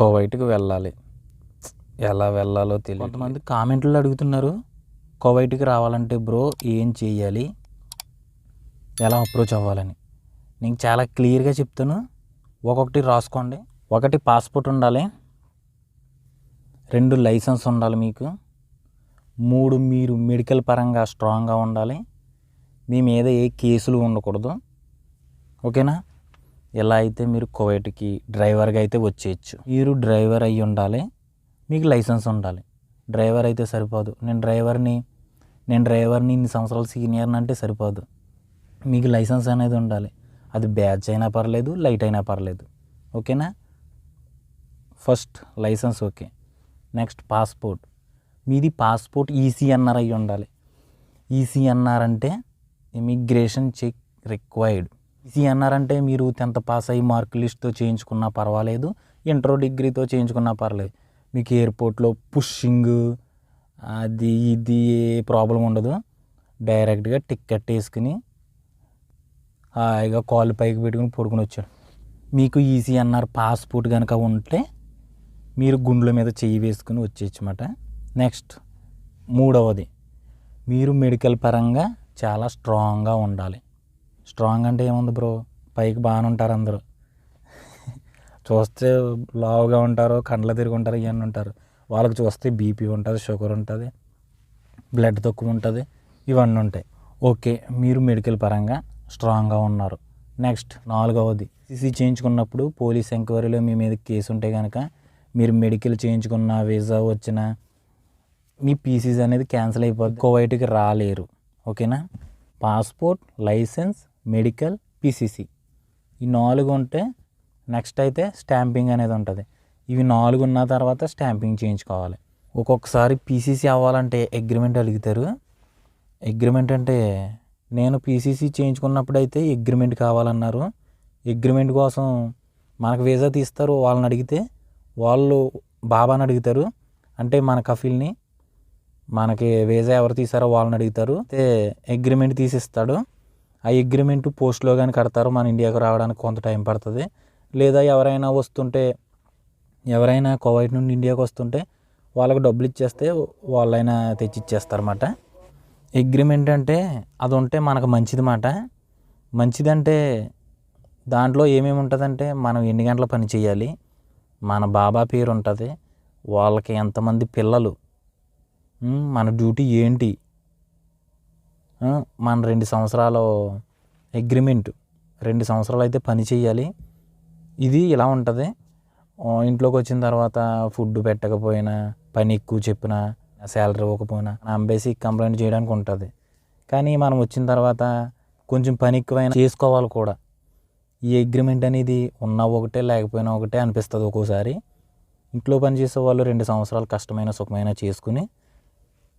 కోవైట్కి వెళ్ళాలి. ఎలా వెళ్ళాలో తెలియదు కొంతమంది కామెంట్లు అడుగుతున్నారు కోవైట్కి రావాలంటే బ్రో ఏం చేయాలి ఎలా అప్రోచ్ అవ్వాలని. నేను చాలా క్లియర్గా చెప్తాను ఒక్కొక్కటి రాసుకోండి. ఒకటి పాస్పోర్ట్ ఉండాలి రెండు లైసెన్స్ ఉండాలి మీకు మూడు మీరు మెడికల్ పరంగా స్ట్రాంగ్గా ఉండాలి మీ మీద ఏ కేసులు ఉండకూడదు. ఓకేనా? ఎలా అయితే మీరు కువైట్కి డ్రైవర్గా అయితే వచ్చేయచ్చు. మీరు డ్రైవర్ అయి ఉండాలి మీకు లైసెన్స్ ఉండాలి. డ్రైవర్ అయితే సరిపోదు. నేను డ్రైవర్ని నేను డ్రైవర్ని ఇన్ని సంవత్సరాలు సీనియర్ని అంటే సరిపోదు. మీకు లైసెన్స్ అనేది ఉండాలి. అది బ్యాచ్ అయినా పర్లేదు లైట్ అయినా పర్లేదు. ఓకేనా? First licence okay. Next passport. మీది పాస్పోర్ట్ ఈసీఎన్ఆర్ అయి ఉండాలి. ఈసీఎన్ఆర్ అంటే ఇమిగ్రేషన్ చెక్ రిక్వైర్డ్. ఈసీఎన్ఆర్ అంటే మీరు టెన్త్ పాస్ అయ్యి మార్క్ లిస్ట్తో చేయించుకున్నా పర్వాలేదు ఇంటర్ డిగ్రీతో చేయించుకున్నా పర్లేదు. మీకు ఎయిర్పోర్ట్లో పుషింగ్ అది ఇది ఏ ప్రాబ్లం ఉండదు. డైరెక్ట్గా టికెట్ వేసుకుని హాయిగా కాలు పైకి పెట్టుకుని పడుకుని వచ్చాడు. మీకు ఈసీఎన్ఆర్ పాస్పోర్ట్ కనుక ఉంటే మీరు గుండ్ల మీద చెయ్యి వేసుకుని వచ్చేయచ్చమాట నెక్స్ట్ మూడవది మీరు మెడికల్ పరంగా చాలా స్ట్రాంగ్గా ఉండాలి. స్ట్రాంగ్ అంటే ఏముంది బ్రో? పైకి బాగానే ఉంటారు అందరూ. చూస్తే లావుగా ఉంటారు కండ్ల తిరిగి ఉంటారు ఇవన్నీ ఉంటారు. వాళ్ళకి చూస్తే బీపీ ఉంటుంది షుగర్ ఉంటుంది బ్లడ్ తక్కువ ఉంటుంది ఇవన్నీ ఉంటాయి. ఓకే మీరు మెడికల్ పరంగా స్ట్రాంగ్గా ఉన్నారు. నెక్స్ట్ నాలుగవది సిసి చేయించుకున్నప్పుడు పోలీస్ ఎంక్వైరీలో మీ మీద కేసు ఉంటే కనుక మీరు మెడికల్ చేయించుకున్న వీసా వచ్చిన మీ పీసీస్ అనేది క్యాన్సిల్ అయిపోద్ది. కోవైట్కి రాలేరు. ఓకేనా? Passport licence medical PCC. ఈ నాలుగు ఉంటే నెక్స్ట్ అయితే స్టాంపింగ్ అనేది ఉంటుంది. ఇవి నాలుగు ఉన్న తర్వాత స్టాంపింగ్ చేయించుకోవాలి. ఒక్కొక్కసారి పీసీసీ అవ్వాలంటే అగ్రిమెంట్ అడుగుతారు. అగ్రిమెంట్ అంటే నేను పీసీసీ చేయించుకున్నప్పుడు అయితే అగ్రిమెంట్ కావాలన్నారు. అగ్రిమెంట్ కోసం మనకు వీసా తీస్తారు వాళ్ళని అడిగితే వాళ్ళు బాబాని అడుగుతారు. అంటే మన కఫిల్ని మనకి వీసా ఎవరు తీసారో వాళ్ళని అడుగుతారు. అయితే అగ్రిమెంట్ తీసిస్తాడు. ఆ అగ్రిమెంట్ పోస్ట్లో కానీ కడతారు మన ఇండియాకు రావడానికి కొంత టైం పడుతుంది. లేదా ఎవరైనా వస్తుంటే ఎవరైనా కువైట్ నుండి ఇండియాకి వస్తుంటే వాళ్ళకి డబ్బులు ఇచ్చేస్తే వాళ్ళైనా తెచ్చి ఇచ్చేస్తారన్నమాట అగ్రిమెంట్ అంటే అది ఉంటే మనకు మంచిది మాట మంచిదంటే దాంట్లో ఏమేమి ఉంటుందంటే మనం ఎన్ని గంటల పని చేయాలి మన బాబా పేరు ఉంటుంది వాళ్ళకి ఎంతమంది పిల్లలు మన డ్యూటీ ఏంటి మన రెండు సంవత్సరాలు అగ్రిమెంట్ రెండు సంవత్సరాలు అయితే పని చేయాలి ఇది ఇలా ఉంటుంది? ఇంట్లోకి వచ్చిన తర్వాత ఫుడ్ పెట్టకపోయినా పని ఎక్కువ చెప్పినా శాలరీ ఇవ్వకపోయినా అంబేసి కంప్లైంట్ చేయడానికి ఉంటుంది. కానీ మనం వచ్చిన తర్వాత కొంచెం పని ఎక్కువైనా చేసుకోవాలి కూడా. ఈ అగ్రిమెంట్ అనేది ఉన్న ఒకటే లేకపోయినా ఒకటే అనిపిస్తుంది ఒక్కోసారి. ఇంట్లో పనిచేసే వాళ్ళు రెండు సంవత్సరాలు కష్టమైన సుఖమైన చేసుకుని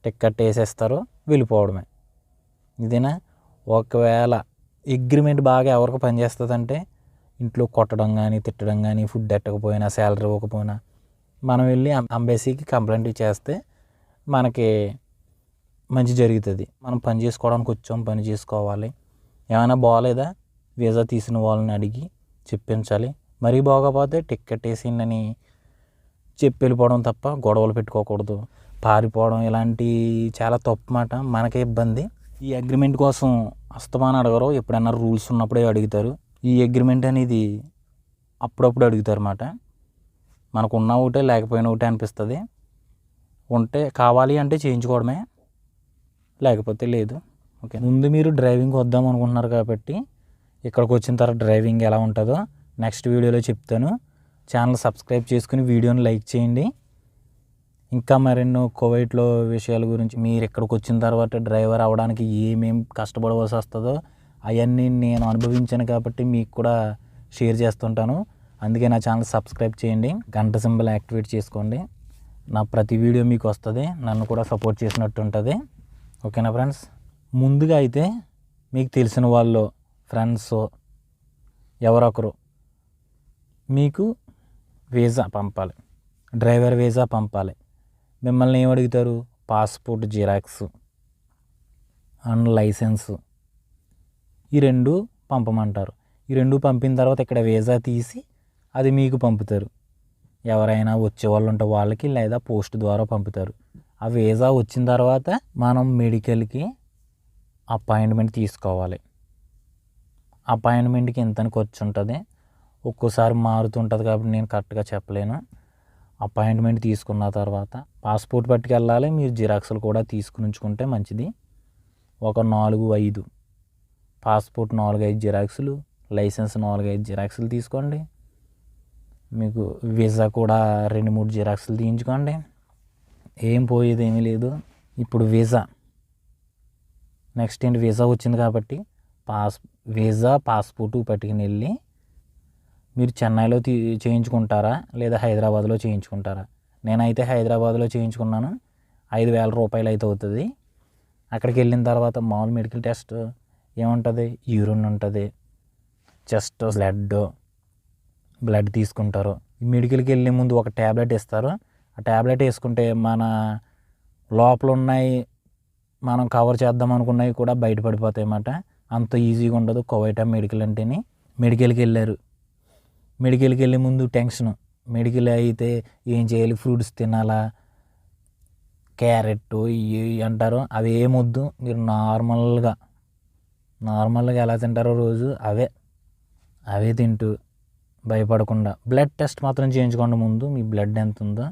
టిక్కెట్ వేసేస్తారు వెళ్ళిపోవడమే. ఇదేనా? ఒకవేళ అగ్రిమెంట్ బాగా ఎవరికి పనిచేస్తుందంటే ఇంట్లో కొట్టడం కానీ తిట్టడం కానీ ఫుడ్ ఎట్టకపోయినా శాలరీ ఇవ్వకపోయినా మనం వెళ్ళి అంబేసీకి కంప్లైంట్ చేస్తే మనకి మంచి జరుగుతుంది. మనం పని చేసుకోవడానికి వచ్చాం పని చేసుకోవాలి. ఏమైనా బాగాలేదా వీసా తీసిన వాళ్ళని అడిగి చెప్పించాలి. మరీ బాగోపోతే టిక్కెట్ వేసిందని చెప్పి వెళ్ళిపోవడం తప్ప గొడవలు పెట్టుకోకూడదు. పారిపోవడం ఇలాంటి చాలా తప్పు మాట మనకే ఇబ్బంది. ఈ అగ్రిమెంట్ కోసం అస్తమానం అడగరు? ఎప్పుడైనా రూల్స్ ఉన్నప్పుడే అడుగుతారు. ఈ అగ్రిమెంట్ అనేది అప్పుడప్పుడు అడుగుతారు అన్నమాట మనకు ఉన్న ఒకటే లేకపోయినా ఒకటే అనిపిస్తుంది. ఉంటే కావాలి అంటే చేయించుకోవడమే లేకపోతే లేదు. ఓకే. ముందు మీరు డ్రైవింగ్ వద్దాం అనుకుంటున్నారు కాబట్టి ఇక్కడికి వచ్చిన తర్వాత డ్రైవింగ్ ఎలా ఉంటుందో నెక్స్ట్ వీడియోలో చెప్తాను. ఛానల్ సబ్స్క్రైబ్ చేసుకుని వీడియోని లైక్ చేయండి. ఇంకా మరెన్నో కోవైట్లో విషయాల గురించి మీరు ఇక్కడికి వచ్చిన తర్వాత డ్రైవర్ అవ్వడానికి ఏమేం కష్టపడవలసి వస్తుందో అవన్నీ నేను అనుభవించాను కాబట్టి మీకు కూడా షేర్ చేస్తుంటాను. అందుకే నా ఛానల్ సబ్స్క్రైబ్ చేయండి గంట సింబల్ యాక్టివేట్ చేసుకోండి. నా ప్రతి వీడియో మీకు వస్తుంది నన్ను కూడా సపోర్ట్ చేసినట్టు ఉంటుంది. ఓకేనా ఫ్రెండ్స్? ముందుగా అయితే మీకు తెలిసిన వాళ్ళు ఫ్రెండ్స్ ఎవరొకరు మీకు వీసా పంపాలి. డ్రైవర్ వీసా పంపాలి. మిమ్మల్ని ఏం అడుగుతారు? Passport xerox and licence. ఈ రెండు పంపమంటారు. ఈ రెండు పంపిన తర్వాత ఇక్కడ వీసా తీసి అది మీకు పంపుతారు. ఎవరైనా వచ్చే వాళ్ళు ఉంటే వాళ్ళకి లేదా పోస్ట్ ద్వారా పంపుతారు. ఆ వీసా వచ్చిన తర్వాత మనం మెడికల్కి అపాయింట్మెంట్ తీసుకోవాలి. అపాయింట్మెంట్కి ఎంతని ఖర్చు ఉంటుంది ఒక్కోసారి మారుతుంటుంది కాబట్టి నేను కరెక్ట్గా చెప్పలేను. అపాయింట్మెంట్ తీసుకున్న తర్వాత పాస్పోర్ట్ పట్టుకెళ్ళాలి మీరు జిరాక్స్లు కూడా తీసుకుని ఉంచుకుంటే మంచిది. ఒక నాలుగు ఐదు. పాస్పోర్ట్ నాలుగు ఐదు జిరాక్సులు లైసెన్స్ నాలుగు ఐదు జిరాక్సులు తీసుకోండి. మీకు వీసా కూడా రెండు మూడు జిరాక్సులు తీయించుకోండి. ఏం పోయేది ఏమీ లేదు. ఇప్పుడు వీసా. నెక్స్ట్ ఏంటి? వీసా వచ్చింది కాబట్టి పాస్ వీసా పాస్పోర్ట్ పట్టుకుని వెళ్ళి మీరు చెన్నైలో తీ చేయించుకుంటారా? లేదా హైదరాబాద్లో చేయించుకుంటారా? నేనైతే హైదరాబాద్లో చేయించుకున్నాను. ఐదు వేల రూపాయలు అయితే అవుతుంది. అక్కడికి వెళ్ళిన తర్వాత మామూలు మెడికల్ టెస్ట్ ఏముంటుంది? యూరిన్ ఉంటుంది. చెస్ట్ బ్లడ్ బ్లడ్ తీసుకుంటారు. మెడికల్కి వెళ్ళే ముందు ఒక ట్యాబ్లెట్ ఇస్తారు. ఆ ట్యాబ్లెట్ వేసుకుంటే మన లోపల ఉన్నాయి మనం కవర్ చేద్దాం అనుకున్నవి కూడా బయటపడిపోతాయి అన్నమాట అంత ఈజీగా ఉండదు. కోవైటా మెడికల్ అంటేని. మెడికల్కి వెళ్ళారు. మెడికల్కి వెళ్ళే ముందు టెన్షన్. మెడికల్ అయితే ఏం చేయాలి? ఫ్రూట్స్ తినాలా? క్యారెట్ ఇవి అంటారు. అవి ఏమొద్దు మీరు నార్మల్గా నార్మల్గా ఎలా తింటారో రోజు అవే. అవే తింటూ భయపడకుండా. బ్లడ్ టెస్ట్ మాత్రం చేయించుకోండి ముందు. మీ బ్లడ్ ఎంత ఉందో.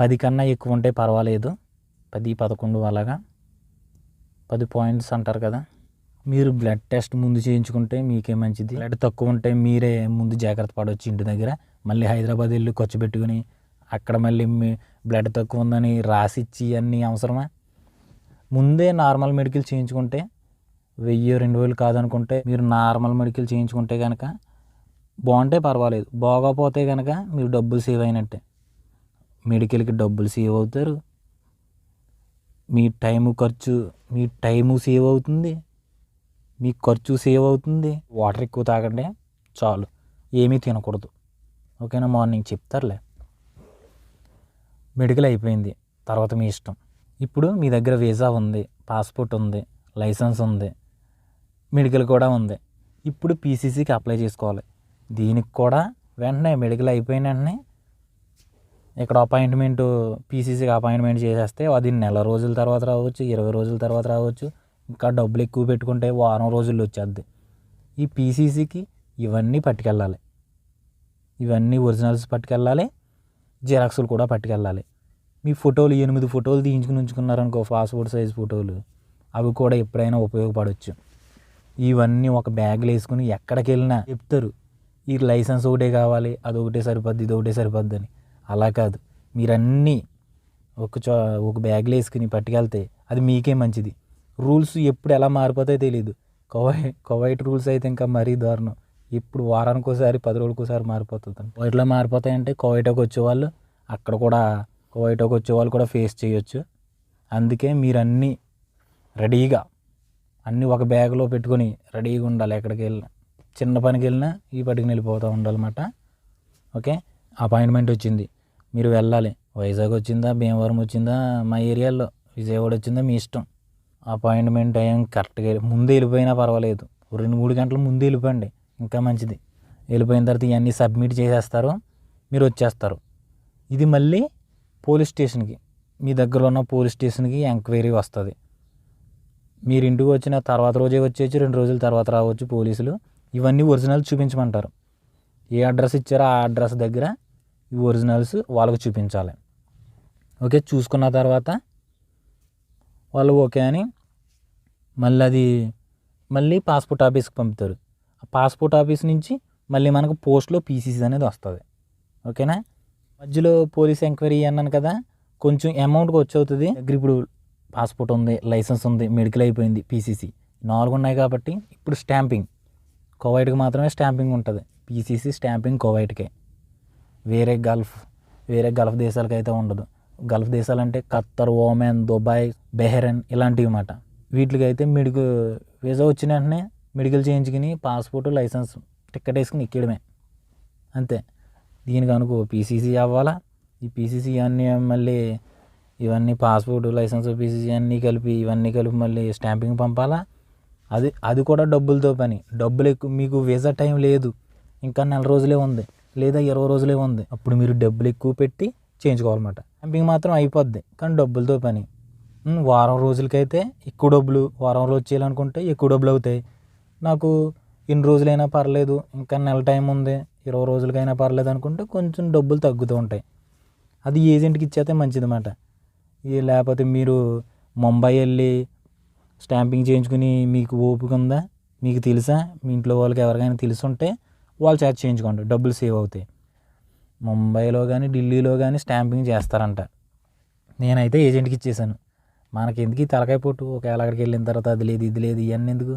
పది కన్నా ఎక్కువ ఉంటే పర్వాలేదు. పది పదకొండు అలాగా. పది పాయింట్స్ అంటారు కదా. మీరు బ్లడ్ టెస్ట్ ముందు చేయించుకుంటే మీకే మంచిది. బ్లడ్ తక్కువ ఉంటే మీరే ముందు జాగ్రత్త పడవచ్చు ఇంటి దగ్గర. మళ్ళీ హైదరాబాద్ వెళ్ళి ఖర్చు పెట్టుకుని అక్కడ మళ్ళీ మీ బ్లడ్ తక్కువ ఉందని రాసిచ్చి అన్నీ అవసరమా? ముందే నార్మల్ మెడికల్ చేయించుకుంటే వెయ్యి రెండు వేలు కాదనుకుంటే మీరు నార్మల్ మెడికల్ చేయించుకుంటే కనుక బాగుంటే పర్వాలేదు. బాగోపోతే కనుక మీరు డబ్బులు సేవ్ అయినట్టే. మెడికల్కి డబ్బులు సేవ్ అవుతారు. మీ టైము ఖర్చు మీ టైము సేవ్ అవుతుంది. మీ ఖర్చు సేవ్ అవుతుంది వాటర్ ఎక్కువ తాగండి చాలు. ఏమీ తినకూడదు. ఓకేనా? మార్నింగ్ చెప్తారులే. మెడికల్ అయిపోయింది. తర్వాత మీ ఇష్టం. ఇప్పుడు మీ దగ్గర వీసా ఉంది పాస్పోర్ట్ ఉంది లైసెన్స్ ఉంది మెడికల్ కూడా ఉంది. ఇప్పుడు పీసీసీకి అప్లై చేసుకోవాలి. దీనికి కూడా వెంటనే మెడికల్ అయిపోయిన వెంటనే ఇక్కడ అపాయింట్మెంట్ పీసీసీకి అపాయింట్మెంట్ చేసేస్తే అది నెల రోజుల తర్వాత రావచ్చు ఇరవై రోజుల తర్వాత రావచ్చు. ఇంకా డబ్బులు ఎక్కువ పెట్టుకుంటే వారం రోజుల్లో వచ్చేద్ది. ఈ పీసీసీకి ఇవన్నీ పట్టుకెళ్ళాలి. ఇవన్నీ ఒరిజినల్స్ పట్టుకెళ్ళాలి. జిరాక్స్లు కూడా పట్టుకెళ్ళాలి. మీ ఫోటోలు ఎనిమిది ఫోటోలు తీయించుకుని ఉంచుకున్నారనుకో పాస్పోర్ట్ సైజ్ ఫోటోలు అవి కూడా ఎప్పుడైనా ఉపయోగపడవచ్చు ఇవన్నీ ఒక బ్యాగ్లో వేసుకుని ఎక్కడికి వెళ్ళినా చెప్తారు. ఈ లైసెన్స్ ఒకటే కావాలి అది ఒకటే సరిపోద్ది ఇది ఒకటే సరిపోద్ది అని. అలా కాదు. మీరన్నీ ఒక చో ఒక బ్యాగ్లో వేసుకుని పట్టుకెళ్తే అది మీకే మంచిది. రూల్స్ ఎప్పుడు ఎలా మారిపోతాయో తెలియదు కోవై కోవైట్ రూల్స్ అయితే ఇంకా మరీ దారుణం. ఇప్పుడు వారానికి ఒకసారి పది రోజులకు ఒకసారి మారిపోతుంది కోవైట్లో మారిపోతాయంటే కోవైట్కి వచ్చేవాళ్ళు అక్కడ కూడా కోవైట్కి వచ్చేవాళ్ళు కూడా ఫేస్ చేయొచ్చు. అందుకే మీరు అన్నీ రెడీగా అన్నీ ఒక బ్యాగ్లో పెట్టుకొని రెడీగా ఉండాలి ఎక్కడికి వెళ్ళినా. చిన్న పనికి వెళ్ళినా ఈ పట్టుకుని వెళ్ళిపోతూ ఉండాలన్నమాట. ఓకే? అపాయింట్మెంట్ వచ్చింది. మీరు వెళ్ళాలి. వైజాగ్ వచ్చిందా భీమవరం వచ్చిందా మా ఏరియాలో. విజయవాడ వచ్చిందా మీ ఇష్టం. అపాయింట్మెంట్ టైం కరెక్ట్గా ముందే వెళ్ళిపోయినా పర్వాలేదు. రెండు మూడు గంటల ముందు వెళ్ళిపోండి ఇంకా మంచిది. వెళ్ళిపోయిన తర్వాత ఇవన్నీ సబ్మిట్ చేసేస్తారు మీరు వచ్చేస్తారు. ఇది మళ్ళీ పోలీస్ స్టేషన్కి మీ దగ్గర ఉన్న పోలీస్ స్టేషన్కి ఎంక్వైరీ వస్తుంది. మీరు ఇంటికి వచ్చిన తర్వాత రోజే వచ్చేసి రెండు రోజుల తర్వాత రావచ్చు పోలీసులు. ఇవన్నీ ఒరిజినల్ చూపించమంటారు. ఏ అడ్రస్ ఇచ్చారో ఆ అడ్రస్ దగ్గర ఈ ఒరిజినల్స్ వాళ్ళకి చూపించాలి. ఓకే చూసుకున్న తర్వాత వాళ్ళు ఓకే అని మళ్ళీ అది మళ్ళీ పాస్పోర్ట్ ఆఫీస్కి పంపుతారు. ఆ పాస్పోర్ట్ ఆఫీస్ నుంచి మళ్ళీ మనకు పోస్ట్లో పీసీసీ అనేది వస్తుంది. ఓకేనా? మధ్యలో పోలీస్ ఎంక్వైరీ అన్నాను కదా కొంచెం అమౌంట్కి వచ్చి అవుతుంది దగ్గర ఇప్పుడు పాస్పోర్ట్ ఉంది లైసెన్స్ ఉంది మెడికల్ అయిపోయింది పీసీసీ నాలుగు ఉన్నాయి కాబట్టి ఇప్పుడు స్టాంపింగ్. కోవైట్కి మాత్రమే స్టాంపింగ్ ఉంటుంది. పీసీసీ స్టాంపింగ్ కోవైట్కే. వేరే గల్ఫ్ వేరే గల్ఫ్ దేశాలకు అయితే ఉండదు. గల్ఫ్ దేశాలంటే ఖత్తర్ ఓమెన్ దుబాయ్ బెహరన్ ఇలాంటివి మాట. వీటికి అయితే మెడికల్ వీసా వచ్చిన వెంటనే మెడికల్ చేయించుకుని పాస్పోర్ట్ లైసెన్స్ టికెట్ వేసుకుని ఎక్కడమే అంతే. దీనికి అనుకో పీసీసీ అవ్వాలా? ఈ పీసీసీ అన్నీ మళ్ళీ ఇవన్నీ పాస్పోర్ట్ లైసెన్స్ పీసీసీ అన్నీ కలిపి ఇవన్నీ కలిపి మళ్ళీ స్టాంపింగ్ పంపాలా? అది అది కూడా డబ్బులతో పని. డబ్బులు ఎక్కువ మీకు వీసా టైం లేదు. ఇంకా నెల రోజులే ఉంది. లేదా ఇరవై రోజులే ఉంది. అప్పుడు మీరు డబ్బులు ఎక్కువ పెట్టి చేయించుకోవాలన్నమాట. స్టాంపింగ్ మాత్రం అయిపోద్ది. కానీ డబ్బులతో పని. వారం రోజులకైతే ఎక్కువ డబ్బులు వారం రోజు చేయాలనుకుంటే ఎక్కువ డబ్బులు అవుతాయి. నాకు ఇన్ని రోజులైనా పర్లేదు ఇంకా నెల టైం ఉంది ఇరవై రోజులకైనా పర్లేదు అనుకుంటే కొంచెం డబ్బులు తగ్గుతూ ఉంటాయి. అది ఏజెంట్కి ఇచ్చేస్తే మంచిదన్నమాట ఈ లేకపోతే మీరు ముంబై వెళ్ళి స్టాంపింగ్ చేయించుకుని మీకు ఓపిక ఉందా? మీకు తెలుసా? మీ ఇంట్లో వాళ్ళకి ఎవరికైనా తెలిసి ఉంటే వాళ్ళు చేత చేయించుకోండి డబ్బులు సేవ్ అవుతాయి. ముంబైలో కానీ ఢిల్లీలో కానీ స్టాంపింగ్ చేస్తారంట. నేనైతే ఏజెంట్కి ఇచ్చేసాను. మనకి ఎందుకు ఈ తలకాయ పొట్టు? ఒకవేళ అక్కడికి వెళ్ళిన తర్వాత అది లేదు ఇది లేదు ఇవన్నీ ఎందుకు?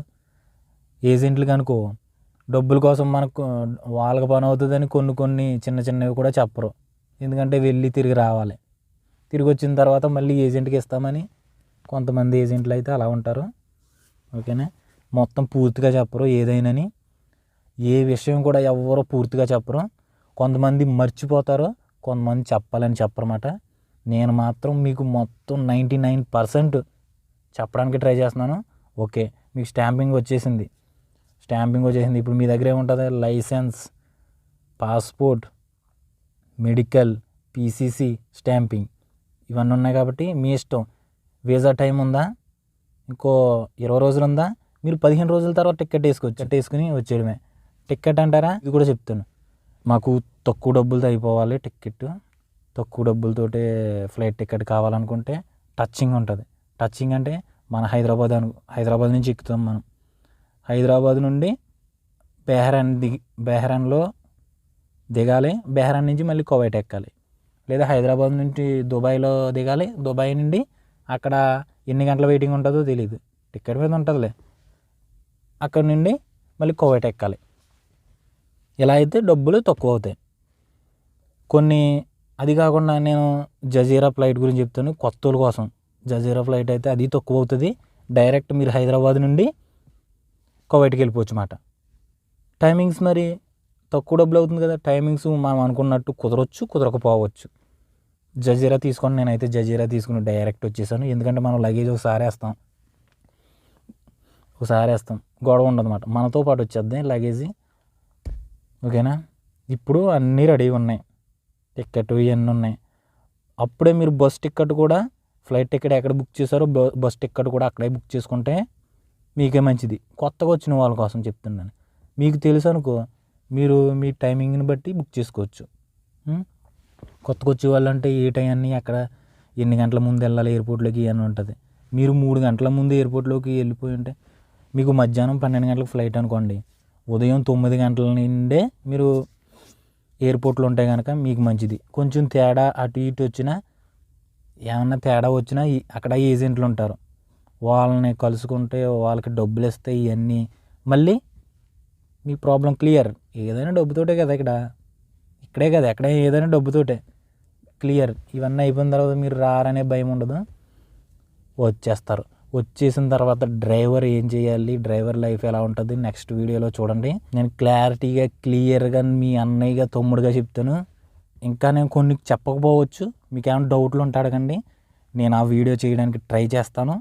ఏజెంట్లు కనుకో డబ్బుల కోసం మనకు వాళ్ళకి పని అవుతుందని కొన్ని కొన్ని చిన్న చిన్నవి కూడా చెప్పరు. ఎందుకంటే వెళ్ళి తిరిగి రావాలి. తిరిగి వచ్చిన తర్వాత మళ్ళీ ఏజెంట్కి ఇస్తామని కొంతమంది ఏజెంట్లు అయితే అలా ఉంటారు. ఓకేనా? మొత్తం పూర్తిగా చెప్పరు ఏదైనాని. ఏ విషయం కూడా ఎవరో పూర్తిగా చెప్పరు. కొంతమంది మర్చిపోతారు కొంతమంది చెప్పాలని చెప్పరన్నమాట. నేను మాత్రం మీకు మొత్తం నైంటీ నైన్ పర్సెంట్ చెప్పడానికి ట్రై చేస్తున్నాను. ఓకే మీకు స్టాంపింగ్ వచ్చేసింది. స్టాంపింగ్ వచ్చేసింది. ఇప్పుడు మీ దగ్గర ఏముంటుంది licence passport medical PCC stamping. ఇవన్నీ ఉన్నాయి కాబట్టి మీ ఇష్టం. వీసా టైం ఉందా? ఇంకో ఇరవై రోజులు ఉందా? మీరు పదిహేను రోజుల తర్వాత టికెట్ వేసుకోవచ్చు. టికెట్ వేసుకుని వచ్చేయడమే. టికెట్ అంటారా? ఇది కూడా చెప్తాను. మాకు తక్కువ డబ్బులతో అయిపోవాలి టికెట్. తక్కువ డబ్బులతోటే ఫ్లైట్ టికెట్ కావాలనుకుంటే టచ్చింగ్ ఉంటుంది. టచ్చింగ్ అంటే మన హైదరాబాద్ అను హైదరాబాద్ నుంచి ఎక్కుతాం మనం. హైదరాబాద్ నుండి బెహ్రాన్ దిగి బెహ్రాన్లో దిగాలి. బెహ్రాన్ నుంచి మళ్ళీ కువైట్ ఎక్కాలి. లేదా హైదరాబాద్ నుంచి దుబాయ్లో దిగాలి. దుబాయ్ నుండి అక్కడ ఎన్ని గంటల వెయిటింగ్ ఉంటుందో తెలియదు టికెట్ మీద ఉంటుందిలే. అక్కడ నుండి మళ్ళీ కువైట్ ఎక్కాలి. ఇలా అయితే డబ్బులు తక్కువ అవుతాయి. కొన్ని అది కాకుండా నేను జజీరా ఫ్లైట్ గురించి చెప్తాను కొత్త వాళ్ళ కోసం. జజీరా ఫ్లైట్ అయితే అది తక్కువ అవుతుంది. డైరెక్ట్ మీరు హైదరాబాద్ నుండి కువైట్కి వెళ్ళిపోవచ్చు అన్నమాట టైమింగ్స్ మరి తక్కువ డబ్బులు అవుతుంది కదా టైమింగ్స్ మనం అనుకున్నట్టు కుదరొచ్చు కుదరకపోవచ్చు. జజీరా తీసుకొని నేనైతే జజీరా తీసుకుని డైరెక్ట్ వచ్చేసాను. ఎందుకంటే మనం లగేజ్ ఒకసారి వేస్తాం. ఒకసారి వేస్తాం. గొడవ ఉండదన్నమాట మనతో పాటు వచ్చేద్ది లగేజ్. ఓకేనా? ఇప్పుడు అన్నీ రెడీ ఉన్నాయి. టికెట్ ఇవన్నీ ఉన్నాయి. అప్పుడే మీరు బస్ టికెట్ కూడా ఫ్లైట్ టికెట్ ఎక్కడ బుక్ చేశారో బ- బస్ టికెట్ కూడా అక్కడే బుక్ చేసుకుంటే మీకే మంచిది. కొత్తగా వచ్చిన వాళ్ళ కోసం చెప్తున్నాను. మీకు తెలుసు అనుకో మీరు మీ టైమింగ్ని బట్టి బుక్ చేసుకోవచ్చు. కొత్తగా వచ్చే వాళ్ళంటే ఏ టైం అన్నీ అక్కడ ఎన్ని గంటల ముందు వెళ్ళాలి ఎయిర్పోర్ట్లోకి అని ఉంటుంది. మీరు మూడు గంటల ముందు ఎయిర్పోర్ట్లోకి వెళ్ళిపోయి ఉంటే మీకు మధ్యాహ్నం పన్నెండు గంటలకు ఫ్లైట్ అనుకోండి. ఉదయం తొమ్మిది గంటల నుండే మీరు ఎయిర్పోర్ట్లో ఉంటే కనుక మీకు మంచిది. కొంచెం తేడా అటు ఇటు వచ్చినా ఏమన్నా తేడా వచ్చినా అక్కడ ఏజెంట్లు ఉంటారు. వాళ్ళని కలుసుకుంటే వాళ్ళకి డబ్బులు ఇస్తే ఇవన్నీ మళ్ళీ మీ ప్రాబ్లం క్లియర్. ఏదైనా డబ్బుతోటే కదా ఇక్కడ. ఇక్కడే కదా ఎక్కడ ఏదైనా డబ్బుతోటే. క్లియర్. ఇవన్నీ అయిపోయిన తర్వాత మీరు రారనే భయం ఉండదు. వచ్చేస్తారు. వచ్చేసిన తర్వాత డ్రైవర్ ఏం చేయాలి? డ్రైవర్ లైఫ్ ఎలా ఉంటుంది? నెక్స్ట్ వీడియోలో చూడండి. నేను క్లారిటీగా క్లియర్గా మీ అన్నయ్యగా తమ్ముడుగా చెప్తాను. ఇంకా నేను కొన్ని చెప్పకపోవచ్చు. మీకు ఏమైనా డౌట్లు ఉంటే అడగండి. నేను ఆ వీడియో చేయడానికి ట్రై చేస్తాను.